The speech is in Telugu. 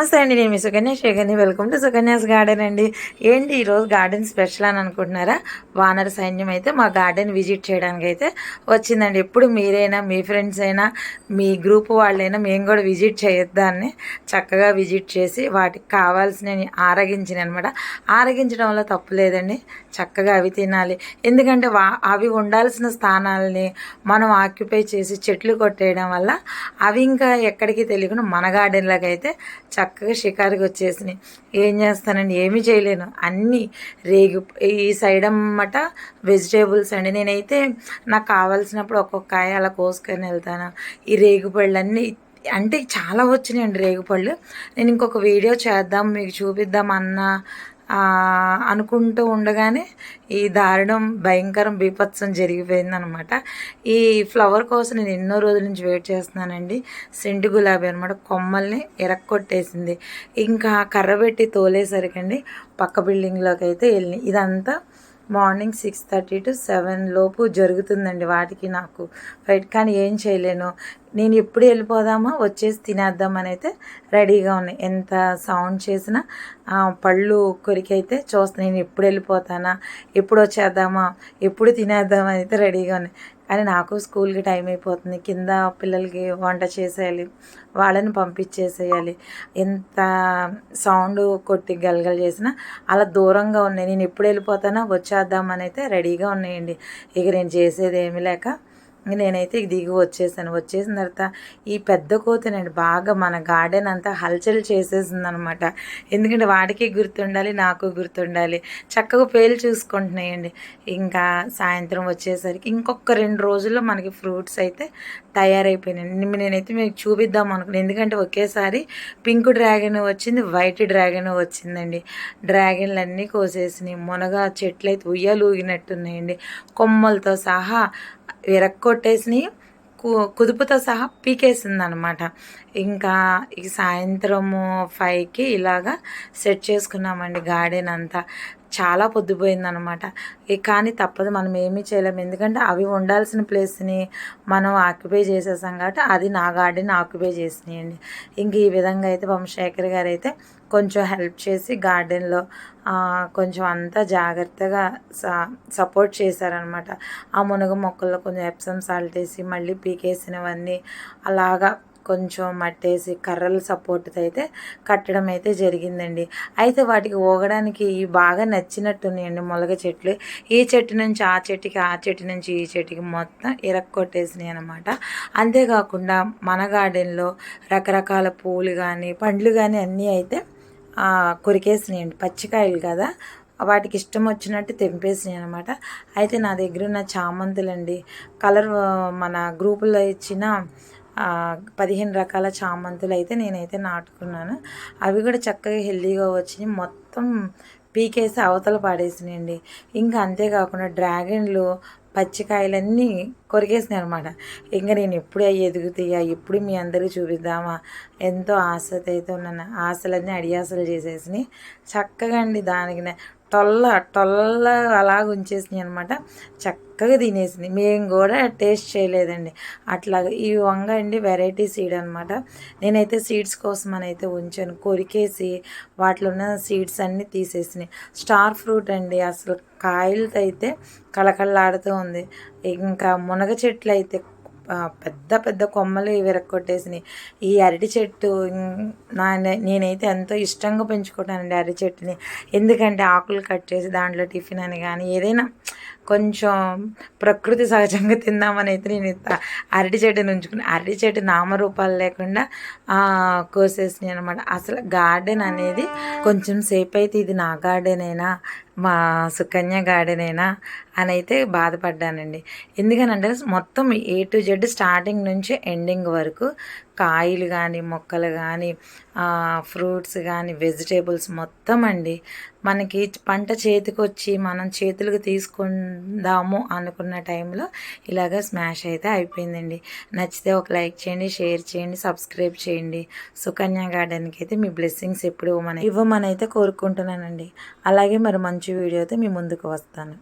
నమస్తే అండి నేను మీ సుకన్య శేఖర్ని వెల్కమ్ టు సుకన్యాస్ గార్డెన్ అండి. ఏంటి ఈరోజు గార్డెన్ స్పెషల్ అని అనుకుంటున్నారా? వానర సైన్యం అయితే మా గార్డెన్ విజిట్ చేయడానికి అయితే వచ్చిందండి. ఎప్పుడు మీరైనా మీ ఫ్రెండ్స్ అయినా మీ గ్రూప్ వాళ్ళైనా మేము కూడా విజిట్ చేయొద్దాన్ని చక్కగా విజిట్ చేసి వాటికి కావాల్సిన ఆరగించిన అనమాట ఆరగించడం వల్ల తప్పు లేదండి. చక్కగా అవి తినాలి. ఎందుకంటే వా అవి ఉండాల్సిన స్థానాలని మనం ఆక్యుపై చేసి చెట్లు కొట్టేయడం వల్ల అవి ఇంకా ఎక్కడికి తెలియకుండా మన గార్డెన్లోకి అయితే చక్కగా షికారుకి వచ్చేసినాయి. ఏం చేస్తానండి ఏమీ చేయలేను. అన్నీ రేగి ఈ సైడ్ అమ్మట వెజిటేబుల్స్ అండి. నేనైతే నాకు కావాల్సినప్పుడు ఒక్కొక్క కాయ అలా కోసుకొని వెళ్తాను. ఈ రేగుపళ్ళన్నీ అంటే చాలా వచ్చినాయండి రేగుపళ్ళు నేను ఇంకొక వీడియో చేద్దాం మీకు చూపిద్దాం అన్న అనుకుంటూ ఉండగానే ఈ దారుణం భయంకరం బీపత్సం జరిగిపోయిందనమాట. ఈ ఫ్లవర్ కోసం నేను ఎన్నో రోజుల నుంచి వెయిట్ చేస్తున్నానండి. సెంటు గులాబీ అనమాట కొమ్మల్ని ఎరక్కొట్టేసింది. ఇంకా కర్ర పెట్టి తోలేసరికండి పక్క బిల్డింగ్లోకి అయితే వెళ్ళి ఇదంతా morning six thirty to seven లోపు జరుగుతుందండి వాటికి నాకు. ఫైట్ కానీ ఏం చేయలేను. నేను ఎప్పుడు వెళ్ళిపోదామా? వచ్చేసి తినేద్దామని అయితే రెడీగా ఉన్నాయి ఎంత సౌండ్ చేసినా పళ్ళు కొరికైతే చూస్తాను నేను ఎప్పుడు వెళ్ళిపోతానా? ఎప్పుడు వచ్చేద్దామా? ఎప్పుడు తినేద్దామా అయితే రెడీగా ఉన్నాయి కానీ నాకు స్కూల్కి టైం అయిపోతుంది. కింద పిల్లలకి వంట చేసేయాలి. వాళ్ళని పంపించేసేయాలి. ఎంత సౌండ్ కొట్టి గలగల చేసినా అలా దూరంగా ఉన్నాయి. నేను ఎప్పుడు వెళ్ళిపోతానో? వచ్చేద్దామని అయితే రెడీగా ఉన్నాయండి. ఇక నేను చేసేది ఏమీ లేక నేనైతే దిగి వచ్చేసాను. వచ్చేసిన తర్వాత ఈ పెద్ద కోతనండి బాగా మన గార్డెన్ అంతా హల్చల్ చేసేసింది అనమాట ఎందుకంటే వాడికి గుర్తుండాలి నాకు గుర్తుండాలి. చక్కగా పేలు చూసుకుంటున్నాయండి. ఇంకా సాయంత్రం వచ్చేసరికి ఇంకొక రెండు రోజుల్లో మనకి ఫ్రూట్స్ అయితే తయారైపోయినాయి నేనైతే మీకు చూపిద్దాం అనుకున్నాను ఎందుకంటే ఒకేసారి పింక్ డ్రాగన్ వచ్చింది వైట్ డ్రాగన్ వచ్చిందండి. డ్రాగన్లు అన్నీ కోసేసినాయి. మునగ చెట్లు అయితే ఉయ్యాలు ఊగినట్టున్నాయండి. కొమ్మలతో సహా విరక్కొట్టేసినాయి కుదుపుతో సహా పీకేసింది అనమాట ఇంకా ఈ సాయంత్రము ఫైవ్కి ఇలాగా సెట్ చేసుకున్నామండి గార్డెన్ అంతా. చాలా పొద్దుపోయిందనమాట. కానీ తప్పదు మనం ఏమీ చేయలేము ఎందుకంటే అవి ఉండాల్సిన ప్లేస్ని మనం ఆక్యుపై చేసేసాం కాబట్టి అది నా గార్డెన్ ఆక్యుపై చేసినాయండి. ఇంక ఈ విధంగా అయితే వంశేఖర్ గారు అయితే కొంచెం హెల్ప్ చేసి గార్డెన్లో కొంచెం అంతా జాగ్రత్తగా సపోర్ట్ చేశారనమాట. ఆ మునగ మొక్కల్లో కొంచెం ఎప్సమ్ సాల్ట్ వేసి మళ్ళీ పీకేసినవన్నీ అలాగా కొంచెం మట్టేసి కర్రల సపోర్ట్ అయితే కట్టడం అయితే జరిగిందండి. అయితే వాటికి ఊగడానికి బాగా నచ్చినట్టున్నాయండి మొలగ చెట్లు. ఈ చెట్టు నుంచి ఆ చెట్టుకి ఆ చెట్టు నుంచి ఈ చెట్టుకి మొత్తం ఇరక్కొట్టేసినాయి అనమాట అంతేకాకుండా మన గార్డెన్లో రకరకాల పూలు కానీ పండ్లు కానీ అన్నీ అయితే కొరికేసినాయండి. పచ్చికాయలు కదా వాటికి ఇష్టం వచ్చినట్టు తెంపేసినాయి అనమాట అయితే నా దగ్గర ఉన్న చామంతులండి కలర్ మన గ్రూపులో ఇచ్చిన పదిహేను రకాల చామంతులు అయితే నేనైతే నాటుకున్నాను. అవి కూడా చక్కగా హెల్దీగా వచ్చినాయి. మొత్తం పీకేసి అవతల పాడేసినాయండి. ఇంకా అంతేకాకుండా డ్రాగన్లు పచ్చికాయలన్నీ కొరికేసినాయి అనమాట ఇంకా నేను ఎప్పుడు అవి ఎదుగుతాయా ఎప్పుడు మీ అందరికీ చూపిద్దామా? ఎంతో ఆశతో అయితే ఉన్నాను. ఆశలన్నీ అడియాసలు చేసేసినాయి. చక్కగా అండి దానికి టొల్ల టొల్ల అలాగ ఉంచేసినాయి అనమాట చక్క చక్కగా తినేసింది. మేము కూడా టేస్ట్ చేయలేదండి. అట్లాగా ఈ వంగ అండి వెరైటీ సీడ్ అనమాట నేనైతే సీడ్స్ కోసం అని అయితే ఉంచాను. కొరికేసి వాటిలో ఉన్న సీడ్స్ అన్నీ తీసేసినాయి. స్టార్ ఫ్రూట్ అండి. అసలు కాయలతో అయితే కళకళలాడుతూ ఉంది. ఇంకా మునగ చెట్లు అయితే పెద్ద పెద్ద కొమ్మలు విరక్కొట్టేసినాయి ఈ అరటి చెట్టు నా నేనైతే ఎంతో ఇష్టంగా పెంచుకుంటానండి అరటి చెట్టుని. ఎందుకంటే ఆకులు కట్ చేసి దాంట్లో టిఫిన్ అని కానీ ఏదైనా కొంచెం ప్రకృతి సహజంగా తిందామని అయితే నేను అరటి చెట్టుని ఉంచుకుని అరటి చెట్టు నామరూపాలు లేకుండా కోసేసినాయి అనమాట అసలు గార్డెన్ అనేది కొంచెం సేపు అయితే ఇది నా గార్డెన్ అయినా మా సుకన్య గార్డెనేనా అని అయితే బాధపడ్డానండి. ఎందుకనంటే మొత్తం ఏ టు జెడ్ స్టార్టింగ్ నుంచి ఎండింగ్ వరకు కాయలు కానీ మొక్కలు కానీ ఫ్రూట్స్ కానీ వెజిటేబుల్స్ మొత్తం అండి. మనకి పంట చేతికి వచ్చి మనం చేతులకు తీసుకుందాము అనుకున్న టైంలో ఇలాగ స్మాష్ అయితే అయిపోయిందండి. నచ్చితే ఒక లైక్ చేయండి షేర్ చేయండి సబ్స్క్రైబ్ చేయండి. సుకన్య గార్డెన్కి అయితే మీ బ్లెస్సింగ్స్ ఎప్పుడు ఇవ్వమని ఇవ్వమని అయితే కోరుకుంటున్నానండి. అలాగే మరి మంచి వీడియో అయితే మీ ముందుకు వస్తాను.